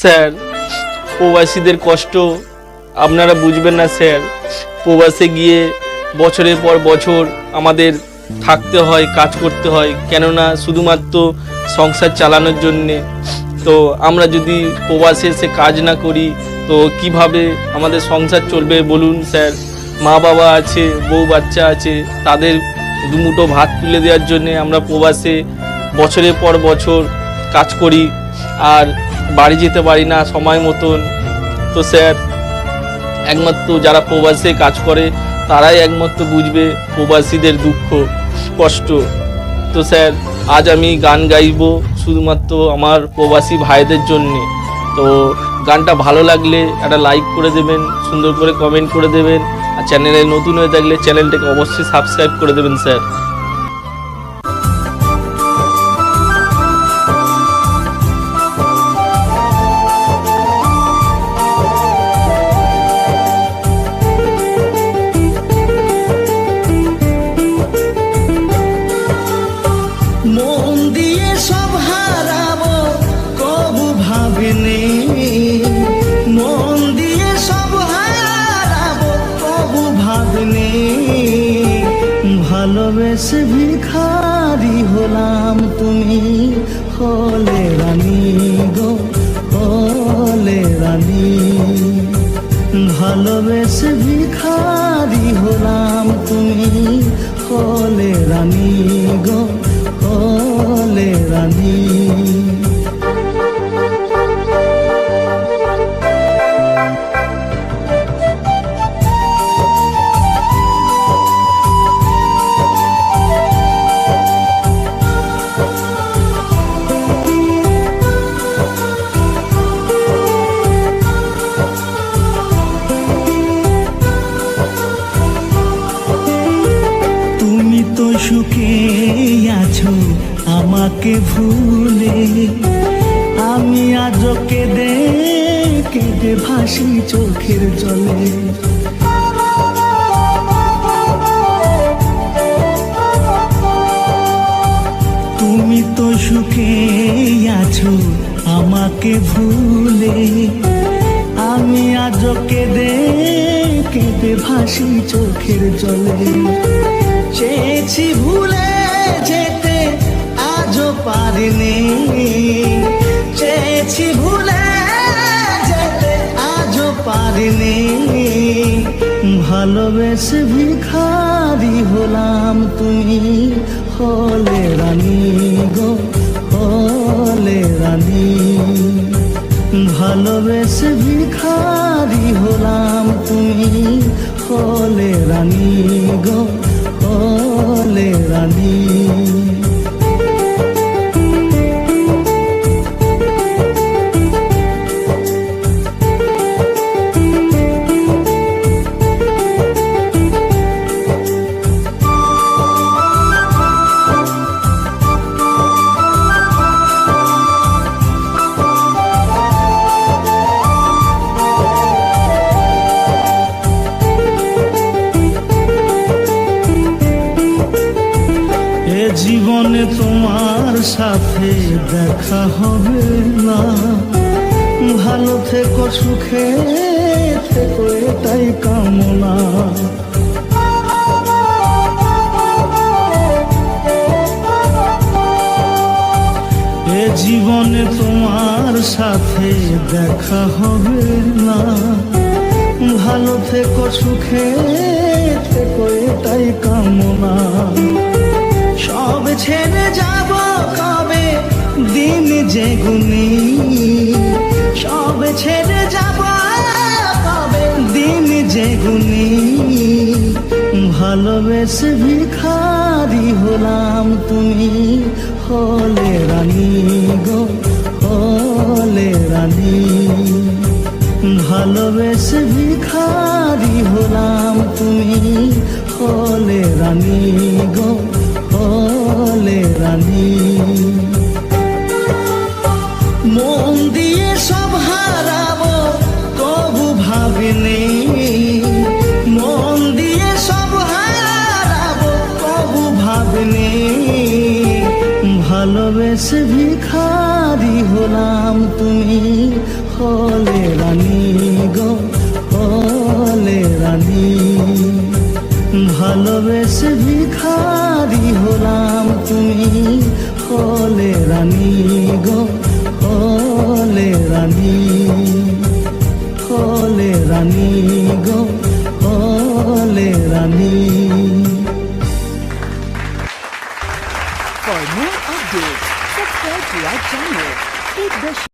Sir, প্রবাসীদের কষ্ট আপনারা বুঝবেন না, স্যার। প্রবাসে গিয়ে বছরের পর বছর আমাদের থাকতে হয়, কাজ করতে হয়, কেননা শুধুমাত্র সংসার চালানোর জন্যে। তো আমরা যদি প্রবাসে এসে কাজ না করি, তো কীভাবে আমাদের সংসার চলবে বলুন, স্যার? মা বাবা আছে, বউ বাচ্চা আছে, তাদের দুমুটো ভাত তুলে দেওয়ার জন্যে আমরা প্রবাসে বছরের পর বছর কাজ করি। আর বাড়ি যেতে পারি না সময় মতন। তো স্যার, একমাত্র যারা প্রবাসে কাজ করে, তারাই একমাত্র বুঝবে প্রবাসীদের দুঃখ, কষ্ট। তো স্যার, আজ আমি গান গাইবো শুধুমাত্র আমার প্রবাসী ভাইদের জন্যে। তো গানটা ভালো লাগলে একটা লাইক করে দেবেন, সুন্দর করে কমেন্ট করে দেবেন। আর চ্যানেলে নতুন হয়ে থাকলে চ্যানেলটাকে অবশ্যই সাবস্ক্রাইব করে দেবেন, স্যার। ভালোবেসে ভিখারি হলাম তুমি হলে রানী গো হলে রানী ভালোবেসে ভিখারি হলাম তুমি হলে রানী গো হলে রানী আমাকে ভুলে, আমি আজ কেঁদে কেঁদে ভাসি চোখের জলে। তুমি তো সুখে আছো, আমাকে ভুলে, আমি আজ কেঁদে কেঁদে ভাসি চোখের জলে। চেয়েছি ভুলে আজও পারিনি। চেয়েছি ভুলে যেতে আজও পারিনি। ভালোবেসে ভিখারি হলাম তুমি, হলে রানী গো, হলে রানী। ভালোবেসে ভিখারি হলাম তুমি, হলে রানী গো, হলে রানী। জীবনে তোমার সাথে দেখা হবে না। ভালো থেকো, সুখে থেকো, এটাই কামনা। এ জীবনে তোমার সাথে দেখা হবে না। ভালো থেকো, সুখে থেকো, এটাই কামনা। ছেড়ে যাব কবে? দিন যেগুনি সব ছেড়ে যাব কবে? দিন যেগুনি ভালোবেসে ভিখারি হলাম তুমি। হলে রানী গো, হলে রানী। ভালোবেসে ভিখারি হলাম তুমি। হলে রানী গো রানী। মন দিয়ে সব হারাবো কবু ভাবিনি মন দিয়ে সব হারাবো ভালোবেসে ভিখারি হলাম তুমি, হলে রানী গো, হলে রানী। ভালোবেসে ভিখারি গো